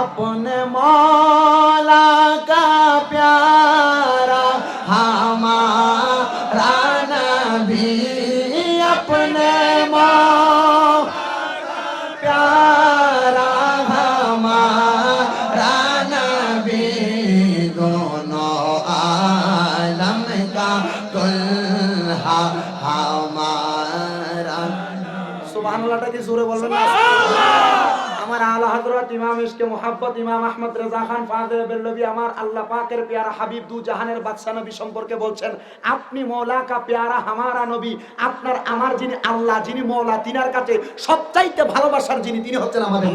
अपने मौला মোহাব্বত ইমাম আহমদ রেজা খান বেল্লবি আমার আল্লাহ পাকের পেয়ারা হাবিব দু জাহানের বাদশা নবী সম্পর্কে বলছেন আপনি মৌলা কা পেয়ারা হামারা নবী আপনার আমার যিনি আল্লাহ যিনি মৌলা তিনার কাছে সবচাইতে ভালোবাসার যিনি তিনি হচ্ছেন আমাদের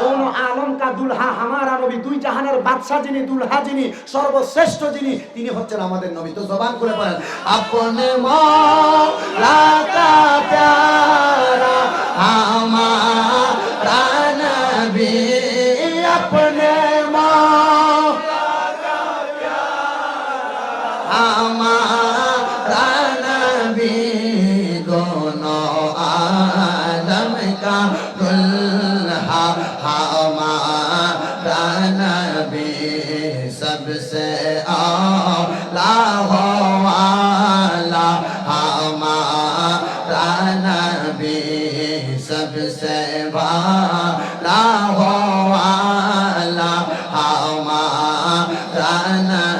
কোন আলম কা দুলহা হামারা নবী দুই জাহানের বাদশা যিনি দুলহা যিনি সর্বশ্রেষ্ঠ যিনি তিনি হচ্ছেন আমাদের নবী। তো জবান করে পড়েন আপনে মৌলা কা প্যারা হামারা sana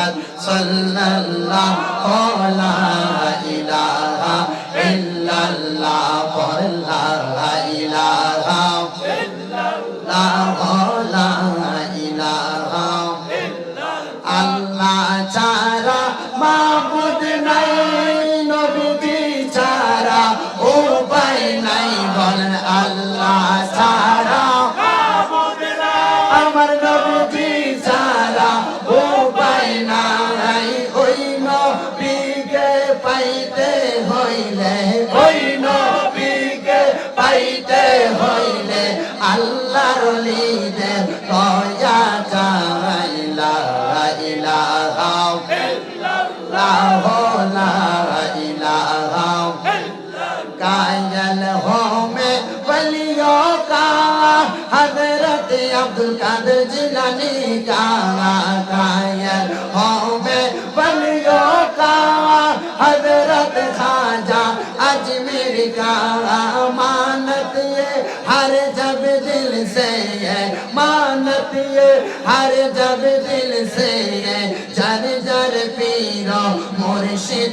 মুহাম্মদ সাল্লাল্লাহু লা عبد القادر جیلانی کا قائل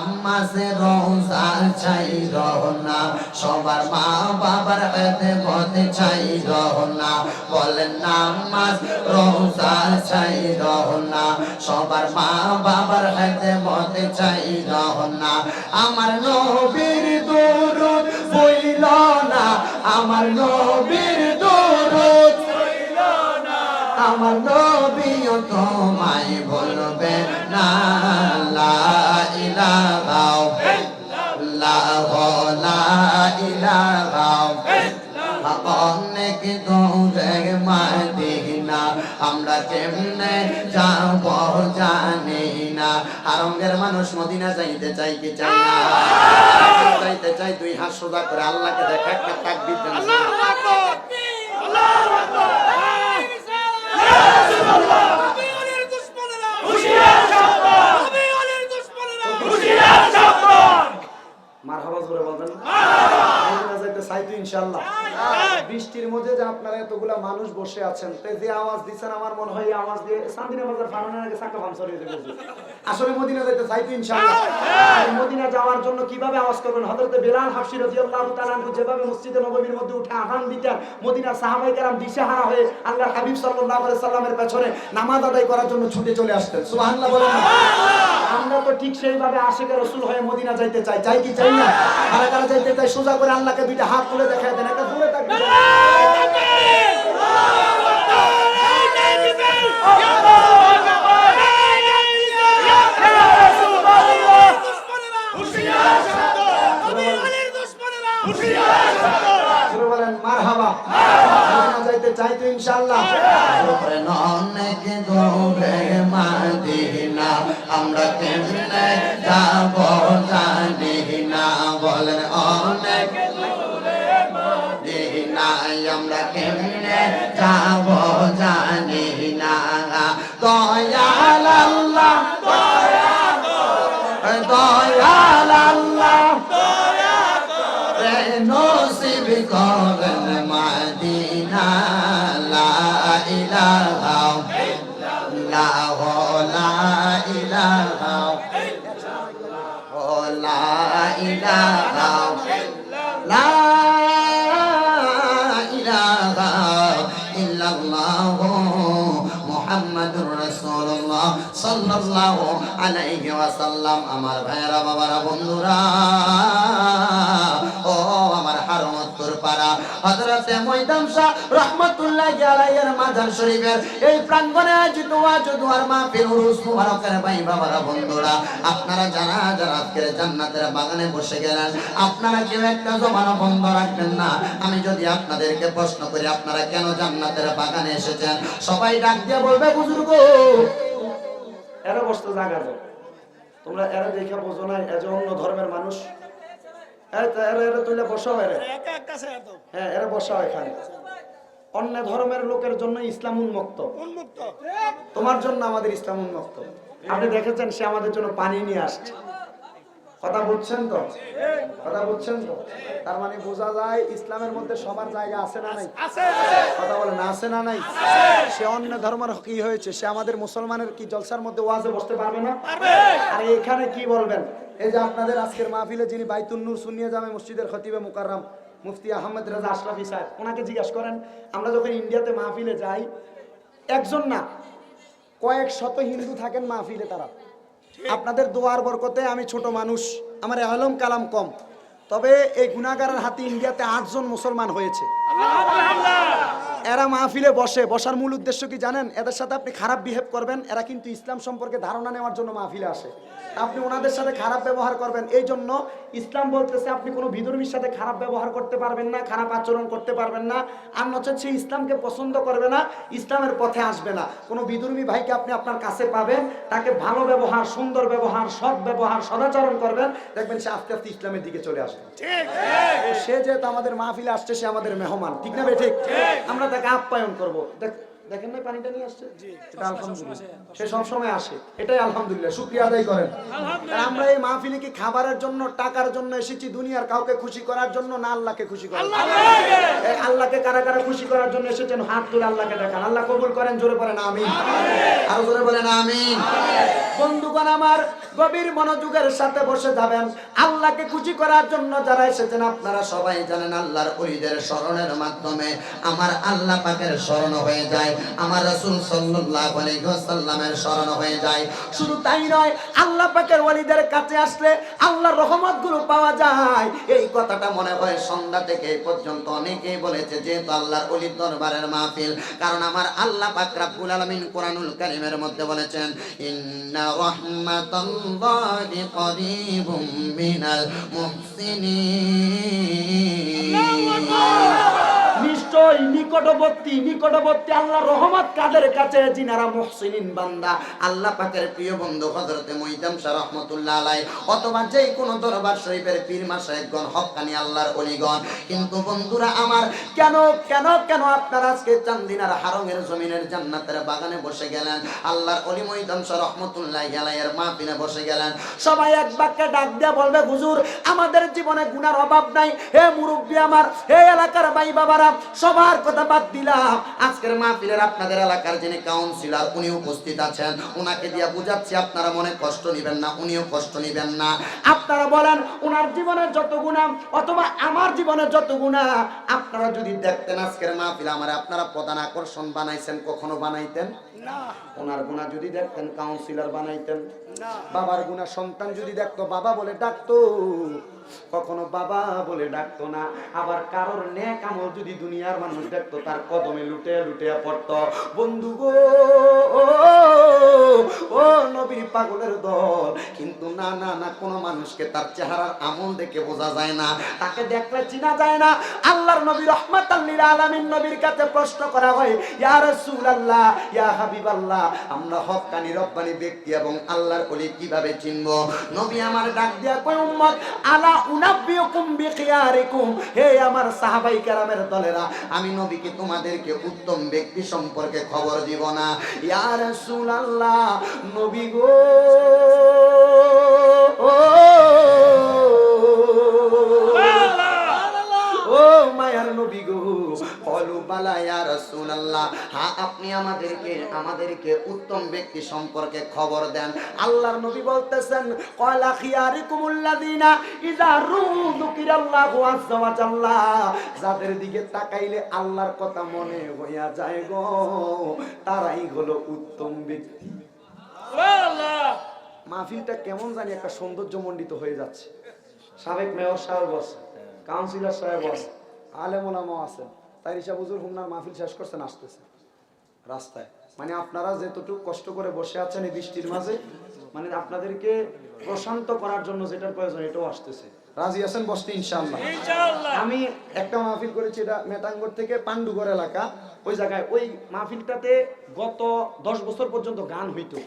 নামাজে রোজা চাই রহনা সবার মা বাবার হাতে পথে চাই রহনা বলেন নামাজ রোজা চাই রহনা সবার মা বাবার হাতে পথে চাই রহনা আমার নবীর দরুদ বইল না, আমার নবীর আমার নবীও তোমায় বলবে না, লা ইলাহা লা ইলাহা অনেক দূরে মাদিনা, আমরা কেমনে যাব জানি না। আরঙ্গের মানুষ মদিনা যাইতে চাই কি চাই না? যাইতে চাই দুই হাত সোজা করে আল্লাহকে দেখা একটা তাকবীর দেন মারহাবা জোরে বলবেন তো ইনশাল্লাহ বৃষ্টির মধ্যে যে আপনারা এতগুলা মানুষ বসে আছেন তো যে আওয়াজ দিচ্ছেন আমার মনে হয় আওয়াজ দিয়ে সান্দিনা বাজার ফারানের আগে যাবে আসলে মদিনা যাইতে চাই তো ইনশাল্লাহ মদিনা যাওয়ার জন্য কীভাবে আওয়াজ করবেন? হযরতে বেলাল হাফসি রাদিয়াল্লাহু তাআলা যেভাবে মসজিদে নববীর মধ্যে উঠে আযান দিতেন মদিনার কেরাম দিশেহারা হয়ে আল্লাহর হাবিব সাল্লাল্লাহু আলাইহি সাল্লামের পেছনে নামাজ আদায় করার জন্য ছুটে চলে আসতেন। সুবহানাল্লাহ বলেন? আমরা তো ঠিক সেইভাবে আশিকের রসুল হয়ে মদিনা যাইতে চাই চাই কি চাই না কারা কারা যাইতে চাই সোজা করে আল্লাহকে দুইটা হাত তুলে দেখায় দেন একটা দূরে থাকবে মারহাবা যাইতে চাই তো ইনশাআল্লাহ। অনেক দূরে মাদিনা, আমরা কেমনে যাব জানি না। বলেন, অনেক আমরা কেমনে যাব জানি না। দয়াল আল্লাহ দয়াল আল্লাহ করেন। ওয়াসাল্লাম আমার ভাইরা বাবারা, বন্ধুরা, ও আমার হারমতুর পাড়া হযরতে ময়দান শাহ রাহমাতুল্লাহি আলাইহির মাজার শরীফের এই প্রাঙ্গণে আয়োজিত ওয়াজ ও দুয়ার মাহফিল উরুস মুবারকের ভাই, বাবারা, বন্ধুরা, আপনারা যারা যারা আজকের জান্নাতের বাগানে বসে গেলেন, আপনারা কেউ একটা জমানো বন্ধ রাখবেন না। আমি যদি আপনাদেরকে প্রশ্ন করি, আপনারা কেন জান্নাতের বাগানে এসেছেন? সবাই ডাক দিয়ে বলবে বুজুর্গ এরা বসতে জায়গা দাও তোমরা এরা দেখে বোঝো না এজ অন্য ধর্মের মানুষ। হয় হ্যাঁ এরা এখানে অন্য ধর্মের লোকের জন্য ইসলাম উন্মুক্ত। তোমার জন্য আমাদের ইসলাম উন্মুক্ত। আপনি দেখেছেন সে আমাদের জন্য পানি নিয়ে আসছে। কথা বুঝছেন তো? কথা বুঝছেন তো? তার মানে বোঝা যায় ইসলামের মধ্যে সবার জায়গা আছে না নাই? কথা বলে না আছে না নাই? সে অন্য ধর্মের কি হয়েছে? সে আমাদের মুসলমানের কি জলসার মধ্যে ওয়াজে বসতে পারবে না? আর এখানে কি বলবেন? এই যে আপনাদের আজকের মাহফিলে যিনি বাইতুন নূর সুনিয়া জামে মসজিদের খতিবে মুকাররম মুফতি আহমদ রাজা আশরাফি সাহেব ওনাকে জিজ্ঞাসা করেন আমরা যখন ইন্ডিয়াতে মাহফিলে যাই একজন না কয়েক শত হিন্দু থাকেন মাহফিলে তারা। আপনাদের দোয়ার বরকতে আমি ছোট মানুষ, আমার আলম কালাম কম। তবে এই গুণাগারের হাতে ইন্ডিয়াতে আটজন মুসলমান হয়েছে। এরা মাহফিলে বসে, বসার মূল উদ্দেশ্য কি জানেন? এদের সাথে আপনি খারাপ বিহেভ করবেন, এরা কিন্তু ইসলাম সম্পর্কে ধারণা নেওয়ার জন্য মাহফিলে আসে। আপনি ওনাদের সাথে খারাপ ব্যবহার করবেন। এই জন্য ইসলাম বলতেছে আপনি কোনো বিধর্মীর সাথে খারাপ ব্যবহার করতে পারবেন না খারাপ আচরণ করতে পারবেন না। আর নচেত সে ইসলামকে পছন্দ করবে না ইসলামের পথে আসবে না। কোনো বিধর্মী ভাইকে আপনি আপনার কাছে পাবেন তাকে ভালো ব্যবহার সুন্দর ব্যবহার সৎ ব্যবহার সদাচরণ করবেন। দেখবেন সে আস্তে আস্তে ইসলামের দিকে চলে আসবে। সে যেহেতু আমাদের মাহফিলে আসছে সে আমাদের মেহমান। ঠিক না ভাই ঠিক। আমরা তাকে আপ্যায়ন করব। দেখ দেখেন না পানিটা নিয়ে আসছে? এটা আলহামদুলিল্লাহ। সে সবসময় আসে। এটাই আলহামদুলিল্লাহ শুক্রিয়া আদায় করেন। আমরা এই মাহফিলে কি খাবারের জন্য টাকার জন্য এসেছি দুনিয়ার কাউকে খুশি করার জন্য না আল্লাহকে খুশি করার জন্য? আল্লাহকে কারা কারা খুশি করার জন্য এসেছেন হাত তুলে আল্লাহকে দেখান। আল্লাহ কবুল করেন জোরে বলেন আমিন। আরও জোরে বলেন আমিন। বন্ধুগণ আমার গভীর মনোযোগের সাথে বসে যাবেন। আল্লাহকে খুশি করার জন্য যারা এসেছেন, আপনারা সবাই জানেন আল্লাহর ওলিদের স্মরণের মাধ্যমে আমার আল্লাহ পাকের স্মরণ হয়ে যায়, আমার রাসূল সাল্লাল্লাহু আলাইহি ওয়াসাল্লামের স্মরণ হয়ে যায়। শুধু তাই নয়, আল্লাহ পাকের ওয়ালিদের কাছে আসলে আল্লাহর রহমতগুলো পাওয়া যায়। এই কথাটা মনে হয় সন্ধ্যা থেকে এই পর্যন্ত অনেকেই বলেছে, যেহেতু আল্লাহর অলির দরবারের মাহফিল, কারণ আমার আল্লাহ পাক রাব্বুল আলামিন কোরআনুল কারীমের মধ্যে বলেছেন, ইন্না রাহমাতাল্লাহি করিবুম মিনাল মুহসিনিন নিশ্চয় হারমের জমিনের জান্নাতের বাগানে বসে গেলেন? আল্লাহর অলি শাহ রহমাতুল্লাহ আলাইয়ের মাহফিলে বসে গেলেন। সবাই এক বাক্যে ডাক দিয়া বলবে, হুজুর, আমাদের জীবনে গুনার অভাব নাই। হে মুরব্বী আমার, হে এলাকার ভাই বাবারা সবার কথা বাদ দিলাম। আজকের মাহফিলের আপনাদের এলাকার যিনি কাউন্সিলর উনি উপস্থিত আছেন। উনাকে দিয়া বুঝাচ্ছি আপনারা মনে কষ্ট নিবেন না উনিও কষ্ট নিবেন না। আপনারা বলেন ওনার জীবনের যত গুণা অথবা আমার জীবনের যত গুণা আপনারা যদি দেখতেন আজকের মাহফিল আমার আপনারা প্রধান আকর্ষণ বানাইছেন কখনো বানাইতেন? না। ওনার গুণা যদি দেখতেন কাউন্সিলর বানাইতেন? না। বাবার গুণা সন্তান যদি দেখতো বাবা বলে ডাকতো কখনো বাবা বলে ডাকতো না, আবার কারোর নেক আমল যদি দুনিয়ার মানুষ দেখতো, তার কদমে লুটে লুটে পড়তো। বন্ধু গো, ও নবীর পাগলের দল। কিন্তু না না না, কোনো মানুষকে তার চেহারার আমল দেখে বোঝা যায় না, তাকে দেখলে চিনা যায় না। আল্লাহর নবী রহমাতাল লিল আলামিন নবীর কাছে প্রশ্ন করা হয়, ইয়া রাসূলুল্লাহ, ইয়া হাবিবাল্লাহ, আমরা হক্কানি, রব্বানি ব্যক্তি এবং আল্লাহর অলি কীভাবে চিনব? নবী আমার ডাক দিয়া কই উম্মত, আলা উনাব্বিউকুম বিখিয়ারিকুম হে আমার সাহাবাই কেরামের দলেরা আমি নবীকে তোমাদেরকে উত্তম ব্যক্তি সম্পর্কে খবর দিব না। ইয়া রাসূলুল্লাহ নবী গো। ও মায়ার নবী গো। কলু বালা রাসূলুল্লাহ। হ্যাঁ আপনি আমাদেরকে আমাদেরকে উত্তম ব্যক্তি সম্পর্কে খবর দেন। আল্লাহর নবী বলতেছেন কয়লা খিয়ারিকুমুল্লাযিনা ইযা রুযুকিরাল্লাহু আযজা ওয়া জাল্লা যাদের দিকে তাকাইলে আল্লাহর কথা মনে হইয়া যায় গো তারাই হলো উত্তম ব্যক্তি। মাহফিলটা কেমন জানি একটা সৌন্দর্য মণ্ডিত হয়ে যাচ্ছে। সাবেক মেয়র সাহেব বসে কাউন্সিলর সাহেব বসে আলেমোলামা আছেন। তাই রিসা বুজুর হুমনার মাহফিল শেষ করছেন আসতেছে রাস্তায়। মানে আপনারা যেতটুকু কষ্ট করে বসে আছেন এই বৃষ্টির মাঝে মানে আপনাদেরকে প্রশান্ত করার জন্য যেটার প্রয়োজন এটাও আসতেছে। রাজি আছেন বসতে ইনশাআল্লাহ? আমি একটা মাহফিল করেছি এটা মেটাঙ্গর থেকে এলাকা। ওই জায়গায় ওই মাহফিলটাতে গত দশ বছর পর্যন্ত গান হইতো।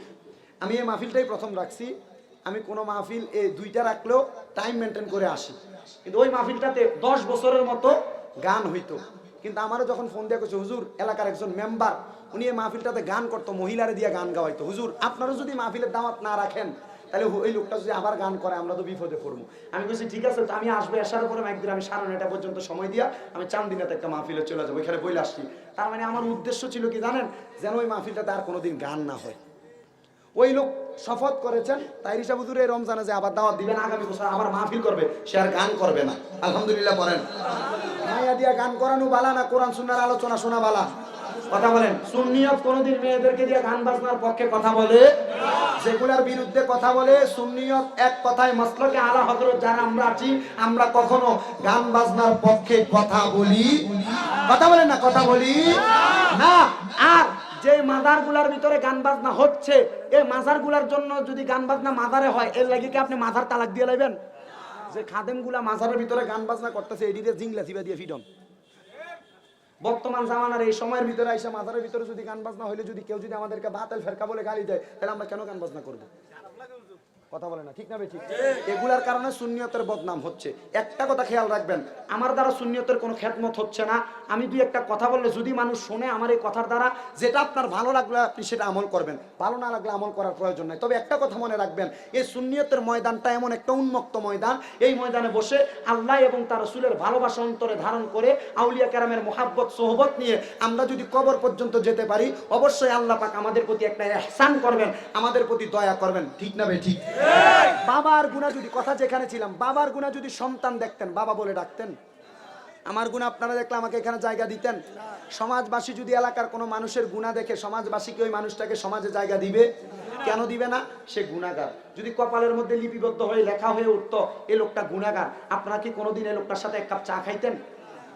আমি এই মাহফিলটাই প্রথম রাখছি। আমি কোনো মাহফিল এই দুইটা রাখলেও টাইম মেনটেন করে আসি। কিন্তু ওই মাহফিলটাতে দশ বছরের মতো গান হইতো। কিন্তু আমারও যখন ফোন দিয়ে করছে হুজুর, এলাকার একজন মেম্বার উনি এই মাহফিলটাতে গান করতো, মহিলারে দিয়ে গান গাওয়াইতো। হুজুর আপনারা যদি মাহফিলের দামাত না রাখেন, তাহলে ওই লোকটা যদি আবার গান করে, আমরা তো বিপদে পড়ব। আমি বলছি ঠিক আছে আমি আসব আসার পরে একদিন আমি সাড়ে নয়টা পর্যন্ত সময় দিয়া আমি চান্দিনাতে একটা মাহফিলে চলে যাব, এখানে বইলে আসছি। তার মানে আমার উদ্দেশ্য ছিল কি জানেন? যেন ওই মাহফিলটাতে আর কোনোদিন গান না হয়। ওই লোক শপথ করেছেন, তাই রিসা বুজুর এই রমজানে যে আবার দাওয়াত দিবেন, আগামী বছর আবার মাহফিল করবে, সে আর গান করবে না। আলহামদুলিল্লাহ, পড়েন। মাইয়া দিয়া গান করানো বালা না কোরআন সুন্নার আলোচনা শোনা বালা? কথা বলেন। সুন্নিয়ত কোনোদিন মেয়েদেরকে দিয়ে গান বাজনার পক্ষে কথা বলে? সেগুলার বিরুদ্ধে কথা বলে, সুন্নিয়ত এক কথায় মসলকে আলা হযরত, যারা আমরা আছি, আমরা কখনো গান বাজনার পক্ষে কথা বলি? কথা বলেন না, কথা বলি? না। আর যে মাজারগুলার ভিতরে গান বাজনা হচ্ছে, এই মাজারগুলার জন্য যদি গান বাজনা মাজারে হয়, এর লাগে কি আপনি মাজার তালাক দিয়ে লাইবেন? যে খাদেমগুলা মাজারের ভিতরে গান বাজনা করতেছে এডিতে জিংলা চিবা দিয়ে ফিডন বর্তমান জামানার এই সময়ের ভিতরে আইসা মাজারের ভিতরে যদি গান বাজনা হইলে যদি কেউ যদি আমাদেরকে বাতেল ফেরকা বলে গালি দেয়, তাহলে আমরা কেন গান বাজনা করব? কথা বলে না ঠিক না ঠিক? এগুলার কারণে সুন্নিয়তের বদনাম হচ্ছে। একটা কথা খেয়াল রাখবেন আমার দ্বারা সুন্নিয়তের কোনো খেদমত হচ্ছে না। আমি দুই একটা কথা বললে যদি মানুষ শোনে আমার এই কথার দ্বারা যেটা আপনার ভালো লাগলে আপনি সেটা আমল করবেন। ভালো না লাগলে আমল করার প্রয়োজন নাই। তবে একটা কথা মনে রাখবেন এই সুন্নিয়তের ময়দানটা এমন একটা উন্মুক্ত ময়দান। এই ময়দানে বসে আল্লাহ এবং তার রসুলের ভালোবাসা অন্তরে ধারণ করে আউলিয়া কেরামের মোহাব্বত সোহবত নিয়ে আমরা যদি কবর পর্যন্ত যেতে পারি অবশ্যই আল্লাহ পাক আমাদের প্রতি একটা এহসান করবেন আমাদের প্রতি দয়া করবেন। ঠিক না বে ঠিক? বাবার গুণা যদি কথা যেখানে ছিলাম, বাবার গুণা যদি সন্তান দেখতেন, বাবা বলে ডাকতেন। আমার গুণা আপনারা দেখলে আমাকে এখানে জায়গা দিতেন। সমাজবাসী যদি এলাকার কোনো মানুষের গুণা দেখে সমাজবাসীকে ওই মানুষটাকে সমাজে জায়গা দিবে? কেন দিবে না? সে গুণাগার। যদি কপালের মধ্যে লিপিবদ্ধ হয়ে লেখা হয়ে উঠতো, এ লোকটা গুণাগার। আপনারা কি কোনোদিন এ লোকটার সাথে এক কাপ চা খাইতেন?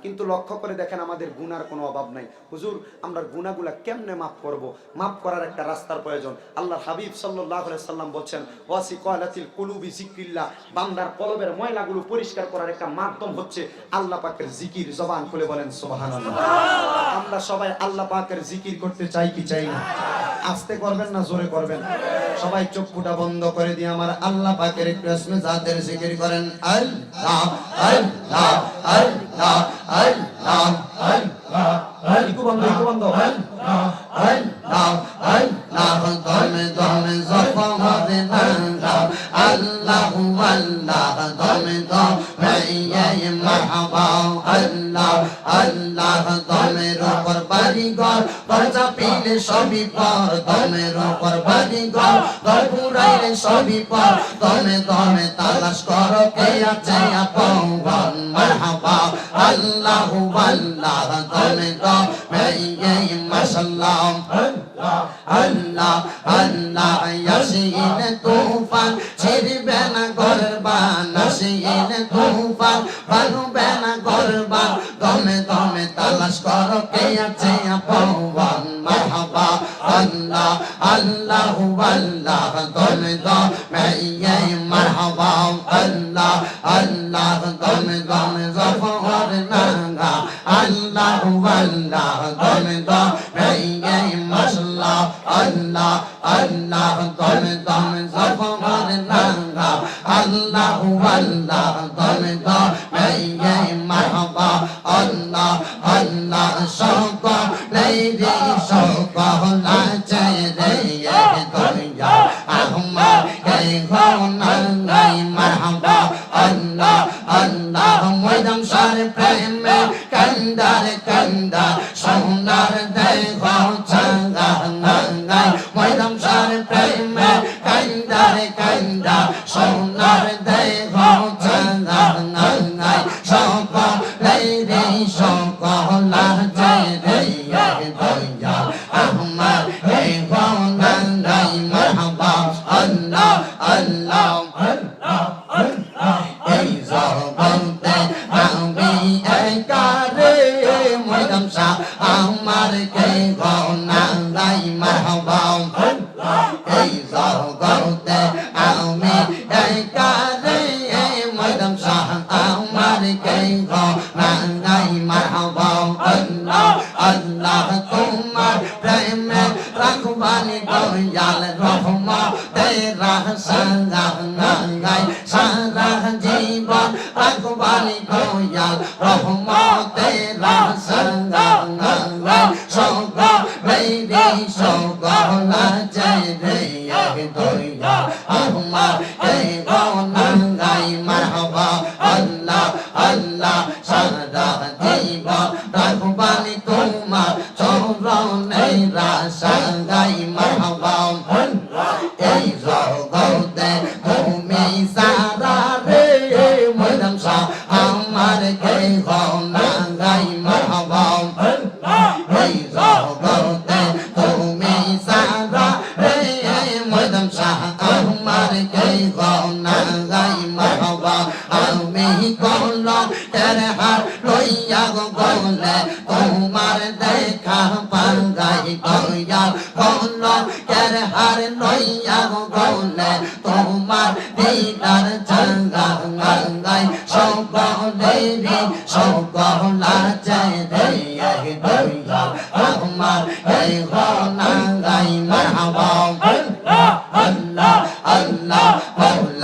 কিন্তু লক্ষ্য করে দেখেন আমাদের গুনার কোনো অভাব নাই। হুজুর আমরা গুনাগুলা কেমনে মাফ করব? মাফ করার একটা রাস্তার প্রয়োজন। আল্লাহ হাবিব সাল্লাহ সাল্লাম বলছেন ওয়াসি কয়লাতিল কুলুবি জিক্রিল্লাহ বান্দার কলবের ময়লাগুলো পরিষ্কার করার একটা মাধ্যম হচ্ছে আল্লাহ পাকের জিকির জবান খুলে বলেন সুবহানাল্লাহ। আমরা সবাই আল্লাহ পাকের জিকির করতে চাই কি চাই না? আস্তে করবেন না জোরে করবেন সবাই চক্ষুটা বন্ধ করে দিয়ে আমার আল্লাহ পাকের একটু আসমে যাদের জিকির করেন আল্লাহ আল্লাহ আল্লাহ আল্লাহ আল্লাহ আল্লাহ আল্লাহ আল্লাহ সবই পর দমের উপর বাড়ি ঘর ঘর পুরাইলে সবই পর দমে দমে তালাশ কর কে আছে আপন মারহাবা আল্লাহ আল্লাহ দমে দমে ইয়ে মাশাল্লাহ আল্লাহ আল্লাহ ইয়াসিন তুফান ছিড়বে না গরবান নাসিন তুফান বানুবে না গরবান দমে দমে তালাশ করো কে আছে আপন আল্লাহ দমে দমে ইয়ে মারহাবা, আল্লাহ আল্লাহ দমে দমে জফর নাঙ্গা, আল্লাহ আল্লাহ দমে দমে ইয়ে মাশাল্লাহ, আল্লাহ সোনার দেহ জীবন রাখবানি দয়াল রহমতে তেরা সঙ্গ গাই সঙ্গ না চাই রে দয়া আমার কে তের হার লইয়া গলে তোমার দেখা পাঙ্গাই গয়া কল তের হার লইয়া গলে তোমার দিদার চাঙ্গা গাঙ্গাই রে সকলা জয় রে দয়া আমার এই গাই মারহাবা আল্লাহ আল্লাহ মৌলার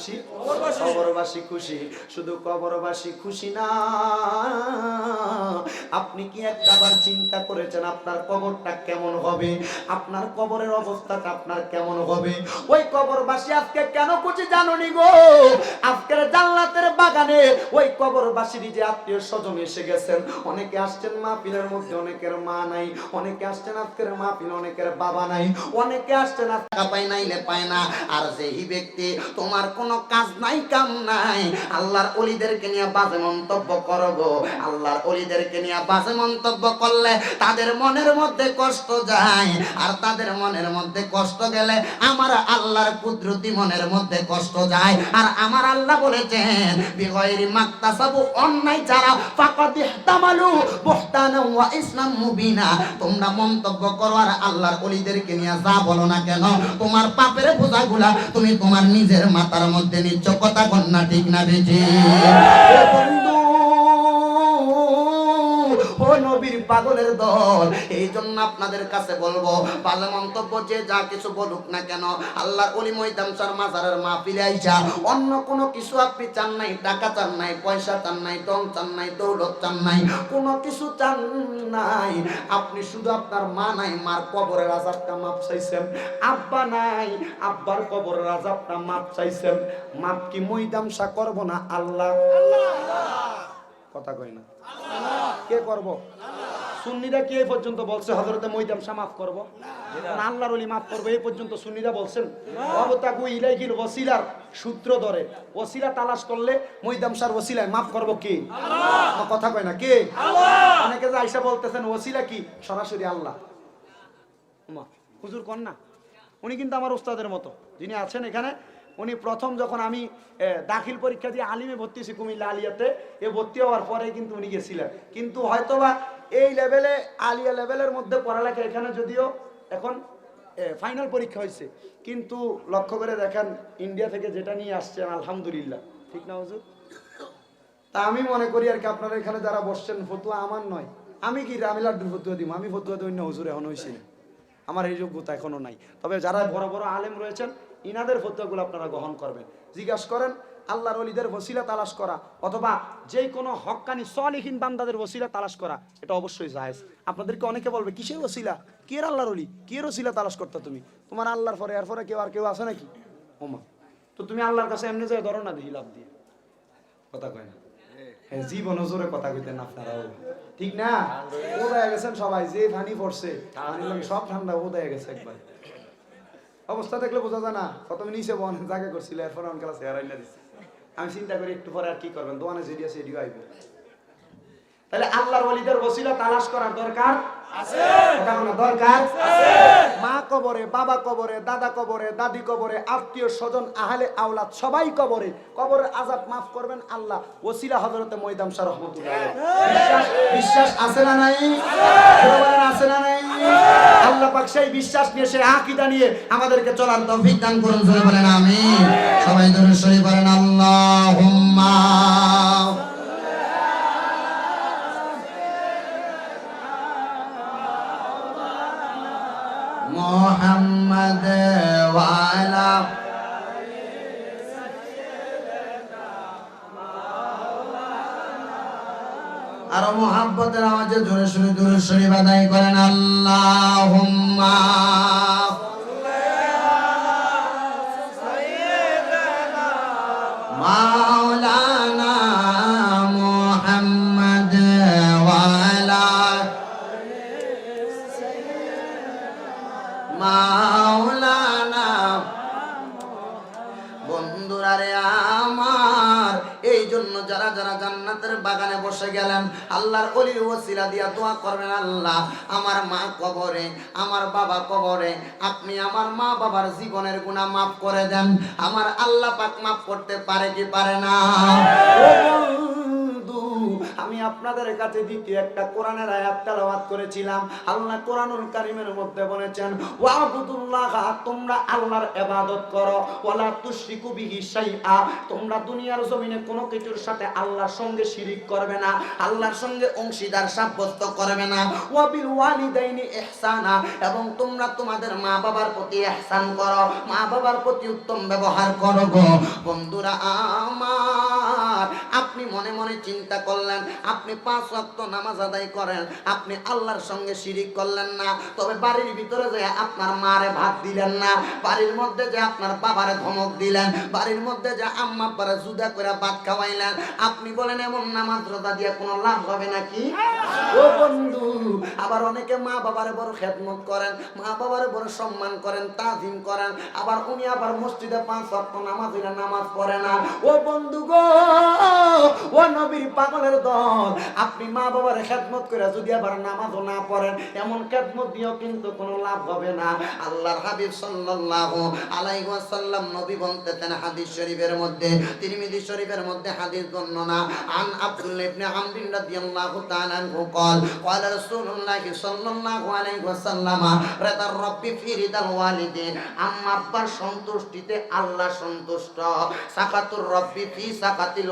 খুশি? কবরবাসী খুশি? শুধু কবরবাসী খুশি না। আপনি কি একটাবার চিন্তা করেছেন আপনার কবরটা কেমন হবে? আপনার কবরের অবস্থাটা আপনার কেমন হবে? ওই কবরবাসী আজকে কেন খুশি জানুনি গো? আজকের জান্নাতের বাগানে ওই কবরবাসীর যে আত্মীয় স্বজন এসে গেছেন। অনেকে আসছেন মাহফিলের মধ্যে, অনেকের মা নাই। অনেকে আসছেন আজকের মাহফিল, অনেকের বাবা নাই। অনেকে আসছেন আজকে পাই নাইলে পায় না। আর যেই ব্যক্তি তোমার কোনো কাজ নাই, কাম নাই। আল্লাহর অলিদেরকে নিয়ে বাজে মন্তব্য করব আল্লাহর অলিদেরকে নিয়ে বাজে মন্তব্য করলে তাদের মনের মধ্যে কষ্ট যায়। আর তাদের মনের মধ্যে কষ্ট গেলে আমার আল্লাহর কুদরতি মনের মধ্যে কষ্ট যায়। আর আমার আল্লাহ বলেছেন, বিগয়রি মাক্তাসাবু অন্যায় ছাড়া ফাকাদ ইহতামালু বুহতানা ওয়া ইসলাম মুবিনা। তোমরা মন্তব্য করো, আর আল্লাহর অলিদেরকে নিয়ে যা বলো না কেন? তোমার পাপের বোঝাগুলা তুমি তোমার নিজের মাথার মধ্যে নিচ্ছ কথা কন্যা ঠিক না বেজি পাগলের দল। এই জন্য আপনাদের কাছে বলব বাজে মন্তব্য যে যা কিছু বলুক না কেন, আল্লাহর অলি মৈদাম সার মাজারের মাহফিলে আইসা, অন্য কোনো কিছু আপনি চান নাই, টাকা চান নাই, পয়সা চান নাই, দম চান নাই, দৌলত চান নাই, কোনো কিছু চান নাই। আপনি শুধু আপনার মা নাই, মার কবরের আজাবটা মাপ চাইছেন। আব্বা নাই, আব্বার কবরের আজাবটা মাপ চাইছেন। মাপ কি মৈদামসা করব না? আল্লাহ। কথা কই না। কে করব? সুন্নিরা কি এই পর্যন্ত বলছে? হজরতে মৈদামসা মাফ করব? আল্লাহর ওলি মাফ করব এই পর্যন্ত সুন্নিরা বলছেন। অবতাকু ওসিলার সূত্র ধরে ওসিলা তালাশ করলে মৈদামসার ওসিলায় মাফ করব কে? কথা কয় না কে? অনেকে যে আইসা বলতেছেন ওসিলা কি? সরাসরি আল্লাহ। হুজুর কন্যা উনি কিন্তু আমার ওস্তাদের মতো। যিনি আছেন এখানে উনি প্রথম যখন আমি দাখিল পরীক্ষা দিয়ে আলিমে ভর্তি হয়েছি কুমিল্লা আলিয়াতে এ ভর্তি হওয়ার পরে কিন্তু উনি গেছিলেন। কিন্তু হয়তোবা এই লেভেলে, আলিয়া লেভেলের মধ্যে পড়ালেখা এখানে যদিও এখন ফাইনাল পরীক্ষা হয়েছে। কিন্তু লক্ষ্য করে দেখেন ইন্ডিয়া থেকে যেটা নিয়ে আসছেন, আলহামদুলিল্লাহ। ঠিক না, হুজুর? তা আমি মনে করি আর কি, আপনারা এখানে যারা বসছেন, ফতুয়া আমার নয়। আমি কি, আমি লাড্ডুর ফতুয়া দিব? আমি ফতুয়া দিই না, হুজুর, এখন হয়েছি না। আমার এই যোগ্যতা এখনও নাই। তবে যারা বড় বড় আলেম রয়েছেন, ইনাদের ফতুয়াগুলো আপনারা গ্রহণ করবেন। জিজ্ঞাসা করেন আল্লাহর অলিদের ওসিলা তালাশ করা, অথবা যে কোনো হক্কানি সলিহীন বান্দাদের ওসিলা তালাশ করা, এটা অবশ্যই জায়েজ। আপনাদেরকে অনেকে বলবে, কিসের ওসিলা? কে আল্লাহর অলি কে ওসিলা তালাশ করতে তুমি? তোমার আল্লাহর পরে এর পরে কেউ আর কেউ আছে নাকি? ওমা। তো তুমি আল্লাহর কাছে এমনি যায় ধরো না দেখি লাভ দিয়ে। কথা কয় না? হ্যাঁ কথা কইতেন আপনারাও। ঠিক না? ওদায় গেছেন সবাই, যে ফানি পড়ছে সব ঠান্ডা ওদায় গেছে একবার। অবস্থা দেখলে বোঝা যায় না, প্রথমে নিচে বন জায়গা করছিল, এরপর অন ক্লাস হেয়ার দিচ্ছে আমি চিন্তা করি একটু পরে আর কি করবেন? দোয়ানে যেটি আছে এটিও আইব। তাহলে আল্লাহর ওলিদের ওসিলা তালাশ করার দরকার মা কবরে, বাবা কবরে, দাদা কবরে, দাদি কবরে, আত্মীয় স্বজন, আহলে আওলাদ, সবাই কবরে। কবরের মাফ করবেন আল্লাহ। ওসিলা ময়দাম বিশ্বাস আছে না নাই? আছে না নাই? আল্লাহ পাক সেই বিশ্বাস নিয়ে নিয়ে আমাদেরকে চলার করুন বলেন সবাই শরীফ বলেন আল্লাহুম্মা মোহাম্মদ ওয়ালা আর মোহাব্বতের আওয়াজে জোরে শুনে দূরে শরীফ আদায় করেন আল্লাহুম্মা। গেলেন আল্লাহর অলির ওসিলা দিয়া দোয়া করবেন আল্লাহ। আমার মা কবরে, আমার বাবা কবরে, আপনি আমার মা বাবার জীবনের গুণা মাফ করে দেন। আমার আল্লাহ পাক মাফ করতে পারে কি পারে না? আপনাদের কাছে দ্বিতীয় একটা কোরআনের আয়াত তেলাওয়াত করেছিলাম। আল্লাহ কোরআনুল কারিমের মধ্যে বলেছেন, ওয়াবুদুল্লাহ, তোমরা আল্লাহর ইবাদত করো। ওয়ালা তুশরিকু বিহি শাইআ। তোমরা দুনিয়ার জমিনে কোনো কিছুর সাথে আল্লাহর সঙ্গে শিরিক করবে না, আল্লাহর সঙ্গে অংশীদার সাব্যস্ত করবে না। ওয়াবিল ওয়ালিদাইনি ইহসানা। এবং তোমরা তোমাদের মা বাবার প্রতি ইহসান করো। মা বাবার প্রতি উত্তম ব্যবহার করো গো। বন্ধুরা আমার আপনি মনে মনে চিন্তা করলেন, আপনি পাঁচ ওয়াক্ত নামাজ আদায় করেন, আপনি আল্লাহর সঙ্গে শিরিক করলেন না, তবে বাড়ির ভিতরে যে আপনার মারে ভাত দিলেন না, বাড়ির মধ্যে যে আপনার বাবারে ধমক দিলেন, বাড়ির মধ্যে যে আম্মা আব্বারে জুদা করে ভাত খাওয়াইলেন, আপনি বলেন এমন নামাজ রোজা দিয়ে কোনো লাভ হবে নাকি? ও বন্ধু, আবার অনেকে মা বাবারে বড় খেদমত করেন, মা বাবারে বড় সম্মান করেন, তাজিম করেন, আবার উনি আবার মসজিদে পাঁচ ওয়াক্ত নামাজ নামাজ পড়ে না। ও বন্ধু গো ও নবীর পাগলের দল আপনি মা বাবার খেদমত করে যদি আবার নামাজও না পড়েন এমন খেদমত দিয়েও কিন্তু কোনো লাভ হবে না আল্লাহর হাবিব সাল্লাল্লাহু আলাইহি ওয়াসাল্লাম নবী বলতেন হাদিস শরীফের মধ্যে তিরমিজি শরীফের মধ্যে হাদিস বর্ণনা আন আব্দুল্লাহ ইবনে আমর রাদিয়াল্লাহু তাআলা আনহু قال قال رسول الله صلى الله عليه وسلم رضا الرب في رضا الوالدين আম্মা আব্বার সন্তুষ্টিতে আল্লাহ সন্তুষ্ট সাকাতুর রব্বি ফি সাকাতিল